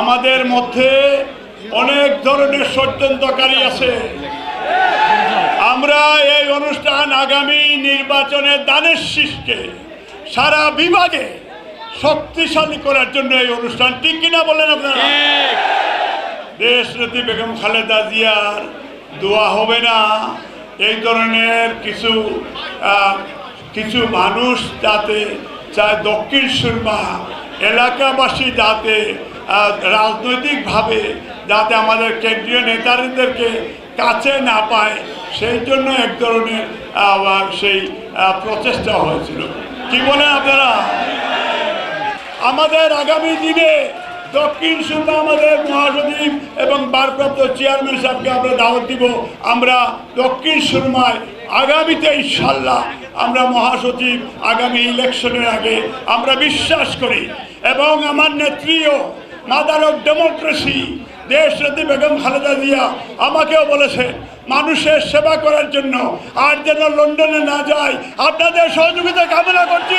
আমাদের মধ্যে অনেক ধরনের ষড়যন্ত্রকারী আছে। আমরা এই অনুষ্ঠান আগামী নির্বাচনে দানের শীষকে সারা বিভাগে শক্তিশালী করার জন্য এই অনুষ্ঠান ঠিক কিনা বলেন আপনারা? দেশরতী বেগম খালেদা জিয়ার দোয়া হবে না। এই ধরনের কিছু কিছু মানুষ যাতে চায় দক্ষিণ সুরমা এলাকাবাসী যাতে রাজনৈতিকভাবে যাতে আমাদের কেন্দ্রীয় নেতাদেরকে কাছে না পায়, সেই জন্য এক ধরনের সেই প্রচেষ্টা হয়েছিল। কি বলেন আপনারা? আমাদের আগামী দিনে দক্ষিণ সুরমা আমাদের মহাসচিব এবং ভারপ্রাপ্ত চেয়ারম্যান সাহেবকে আমরা দাওয়াত দিব। আমরা দক্ষিণ সুরমায় আগামীতে ইনশাল্লাহ আমরা মহাসচিব আগামী ইলেকশনের আগে আমরা বিশ্বাস করি এবং আমার নেত্রীও মাদার অফ ডেমোক্রেসি দেশরতী বেগম খালেদা জিয়া আমাকেও বলেছে মানুষের সেবা করার জন্য আর যেন লন্ডনে না যায়, আপনাদের সহযোগিতা কামনা করছি।